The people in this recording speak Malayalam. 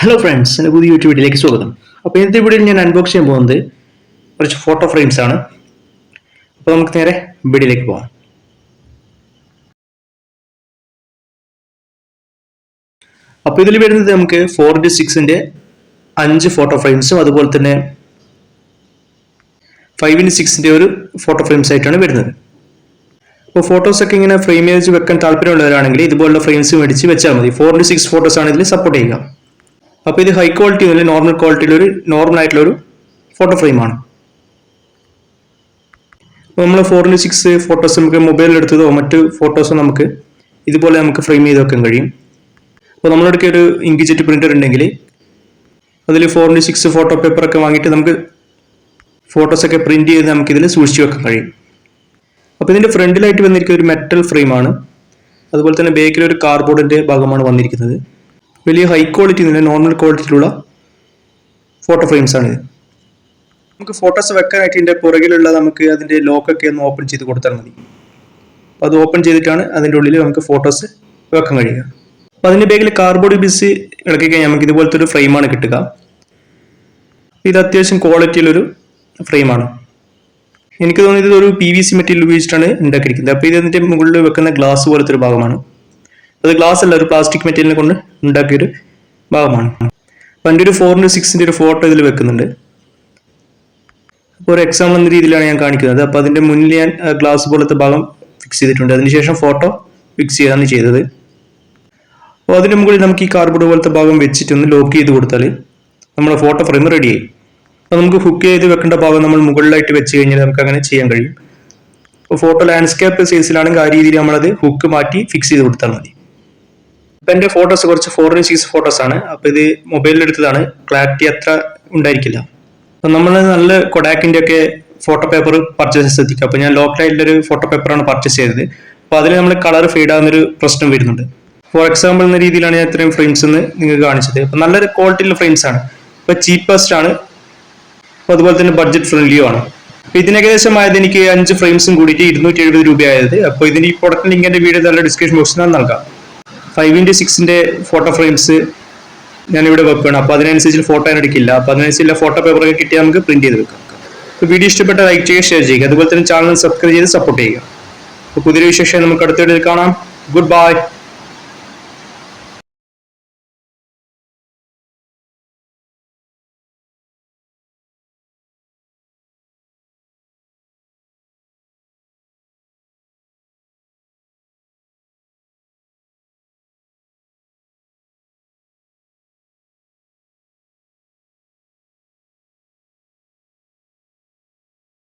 ഹലോ ഫ്രണ്ട്സ് എന്റെ പുതിയ യൂട്യൂബ് വീഡിയോയിലേക്ക് സ്വാഗതം. അപ്പോൾ ഇന്നത്തെ വീഡിയോയിൽ ഞാൻ അൺബോക്സ് ചെയ്യാൻ പോകുന്നത് കുറച്ച് ഫോട്ടോ ഫ്രെയിംസ് ആണ്. അപ്പോൾ നമുക്ക് നേരെ വീഡിയോയിലേക്ക് പോകാം അപ്പോൾ ഇതിൽ വരുന്നത് നമുക്ക് ഫോർ ഇന്റു സിക്സിന്റെ അഞ്ച് ഫോട്ടോ ഫ്രെയിംസും അതുപോലെ തന്നെ ഫൈവ് ഇന്റു സിക്സിന്റെ ഒരു ഫോട്ടോ ഫ്രെയിംസ് ആയിട്ടാണ് വരുന്നത്. അപ്പോൾ ഫോട്ടോസൊക്കെ ഇങ്ങനെ ഫ്രെയിം ചെയ്ത് വെക്കാൻ താല്പര്യമുള്ളവരാണെങ്കിൽ ഇതുപോലുള്ള ഫ്രെയിംസ് മേടിച്ച് വെച്ചാൽ മതി. ഫോർ ഇന്റു സിക്സ് ഫോട്ടോസ് ആണ് ഇതിൽ സപ്പോർട്ട് ചെയ്യുക. അപ്പോൾ ഇത് ഹൈ ക്വാളിറ്റി അല്ലെങ്കിൽ നോർമൽ ക്വാളിറ്റിയിൽ ഒരു നോർമൽ ആയിട്ടുള്ള ഒരു ഫോട്ടോ ഫ്രെയിമാണ് അപ്പോൾ നമ്മൾ ഫോർ ഇന്റു സിക്സ് ഫോട്ടോസ് നമുക്ക് മൊബൈലിൽ എടുത്തതോ മറ്റ് ഫോട്ടോസോ നമുക്ക് ഇതുപോലെ നമുക്ക് ഫ്രെയിം ചെയ്ത് വെക്കാൻ കഴിയും. അപ്പോൾ നമ്മളെടുക്ക ഒരു ഇങ്കിജറ്റ് പ്രിന്റർ ഉണ്ടെങ്കിൽ അതിൽ ഫോർ ഇന്റു സിക്സ് ഫോട്ടോ പേപ്പറൊക്കെ വാങ്ങിയിട്ട് നമുക്ക് ഫോട്ടോസൊക്കെ പ്രിന്റ് ചെയ്ത് നമുക്ക് ഇതിൽ സൂക്ഷിച്ച് വെക്കാൻ കഴിയും. അപ്പോൾ ഇതിന്റെ ഫ്രണ്ടിലായിട്ട് വന്നിരിക്കുന്ന ഒരു മെറ്റൽ ഫ്രെയിമാണ് അതുപോലെ തന്നെ ബേക്കിൽ ഒരു ഭാഗമാണ് വന്നിരിക്കുന്നത്. വലിയ ഹൈ ക്വാളിറ്റി തന്നെ നോർമൽ ക്വാളിറ്റിയിലുള്ള ഫോട്ടോ ഫ്രെയിംസ് ആണ് ഇത് നമുക്ക് ഫോട്ടോസ് വെക്കാനായിട്ട് ഇതിന്റെ പുറകിലുള്ള നമുക്ക് അതിന്റെ ലോക്കൊക്കെ ഒന്ന് ഓപ്പൺ ചെയ്ത് കൊടുത്താൽ മതി. അപ്പോൾ അത് ഓപ്പൺ ചെയ്തിട്ടാണ് അതിന്റെ ഉള്ളിൽ നമുക്ക് ഫോട്ടോസ് വെക്കാൻ കഴിയുക. അപ്പോൾ അതിന്റെ ബാഗിൽ കാർബോർഡ് ബിസ് ഇളക്കി കഴിഞ്ഞാൽ നമുക്ക് ഇതുപോലത്തെ ഒരു ഫ്രെയിമാണ് കിട്ടുക. ഇത് അത്യാവശ്യം ക്വാളിറ്റിയിലൊരു ഫ്രെയിമാണ് എനിക്ക് തോന്നുന്നത് ഒരു പി വി സി മെറ്റീരിയൽ ഉപയോഗിച്ചിട്ടാണ് ഉണ്ടാക്കിയിരിക്കുന്നത്. അപ്പോൾ ഇത് ഇതിന്റെ മുകളിൽ വെക്കുന്ന ഗ്ലാസ് പോലത്തെ ഒരു ഭാഗമാണ്. അത് ഗ്ലാസ് അല്ല ഒരു പ്ലാസ്റ്റിക് മെറ്റീരിയൽ കൊണ്ട് ഉണ്ടാക്കിയൊരു ഭാഗമാണ്. അപ്പം എന്റെ ഒരു ഫോറിന്റെ സിക്സിന്റെ ഒരു ഫോട്ടോ ഇതിൽ വെക്കുന്നുണ്ട്. അപ്പോൾ ഒരു എക്സാമ്പിൾ എന്ന രീതിയിലാണ് ഞാൻ കാണിക്കുന്നത്. അപ്പോൾ അതിന്റെ മുന്നിൽ ഞാൻ ഗ്ലാസ് പോലത്തെ ഭാഗം ഫിക്സ് ചെയ്തിട്ടുണ്ട്. അതിനുശേഷം ഫോട്ടോ ഫിക്സ് ചെയ്താണ് ചെയ്തത്. അപ്പോൾ അതിന് മുകളിൽ നമുക്ക് ഈ കാർബോർഡ് പോലത്തെ ഭാഗം വെച്ചിട്ടൊന്ന് ലോക്ക് ചെയ്ത് കൊടുത്താൽ നമ്മുടെ ഫോട്ടോ ഫ്രെയിം റെഡി ആയി. അപ്പോൾ നമുക്ക് ഹുക്ക് ചെയ്ത് വെക്കേണ്ട ഭാഗം നമ്മൾ മുകളിലായിട്ട് വെച്ച് കഴിഞ്ഞാൽ നമുക്ക് അങ്ങനെ ചെയ്യാൻ കഴിയും. അപ്പോൾ ഫോട്ടോ ലാൻഡ്സ്കേപ്പ് സൈസിലാണെങ്കിൽ ആ രീതിയിൽ നമ്മളത് ഹുക്ക് മാറ്റി ഫിക്സ് ചെയ്ത് കൊടുത്താൽ മതി. ഇപ്പം എന്റെ ഫോട്ടോസ് കുറച്ച് ഫോറിൻ സീസ് ഫോട്ടോസ് ആണ്. അപ്പോൾ ഇത് മൊബൈലിൽ എടുത്തതാണ്. ക്ലാരിറ്റി അത്ര ഉണ്ടായിരിക്കില്ല. അപ്പം നമ്മൾ നല്ല കൊഡാക്കിന്റെ ഒക്കെ ഫോട്ടോ പേപ്പർ പർച്ചേസ് ശ്രദ്ധിക്കുക. അപ്പോൾ ഞാൻ ലോക്കലായിട്ടുള്ളൊരു ഫോട്ടോ പേപ്പറാണ് പർച്ചേസ് ചെയ്തത്. അപ്പോൾ അതിൽ നമ്മൾ കളർ ഫെയ്ഡ് ആകുന്നൊരു പ്രശ്നം വരുന്നുണ്ട്. ഫോർ എക്സാമ്പിൾ എന്ന രീതിയിലാണ് ഞാൻ ഇത്രയും ഫ്രെയിംസ് എന്ന് നിങ്ങൾക്ക് കാണിച്ചത്. അപ്പം നല്ലൊരു ക്വാളിറ്റിയുള്ള ഫ്രെയിംസ് ആണ്. ഇപ്പോൾ ചീപ്പസ്റ്റ് ആണ്. അപ്പോൾ അതുപോലെ തന്നെ ബഡ്ജറ്റ് ഫ്രണ്ട്ലിയും ആണ്. അപ്പോൾ ഇതിന് ഏകദേശം ആയത് എനിക്ക് അഞ്ച് ഫ്രെയിംസും കൂടിയിട്ട് ഇരുന്നൂറ്റി എഴുപത് രൂപയായത്. അപ്പോൾ ഇതിന് ഈ പ്രൊഡക്റ്റ് എന്റെ വീഡിയോ നല്ല ഡിസ്ക്രിപ്ഷൻ ബോക്സിൽ നൽകാം. ഫൈവ് ഇന്റു സിക്സിന്റെ ഫോട്ടോ ഫ്രെയിംസ് ഞാനിവിടെ വെക്കുകയാണ് അപ്പോൾ അതിനനുസരിച്ച് ഫോട്ടോ ഞാൻ എടുക്കില്ല. അപ്പോൾ അതിനനുസരിച്ചുള്ള ഫോട്ടോ പേപ്പറൊക്കെ കിട്ടിയാൽ നമുക്ക് പ്രിന്റ് ചെയ്ത് വെക്കാം. അപ്പോൾ വീഡിയോ ഇഷ്ടപ്പെട്ട ലൈക്ക് ചെയ്യുക ഷെയർ ചെയ്യുക. അതുപോലെ തന്നെ ചാനൽ സബ്സ്ക്രൈബ് ചെയ്ത് സപ്പോർട്ട് ചെയ്യുക. അപ്പോൾ പുതിയൊരു വിശേഷം നമുക്ക് അടുത്ത വീഡിയോയിൽ കാണാം. Good bye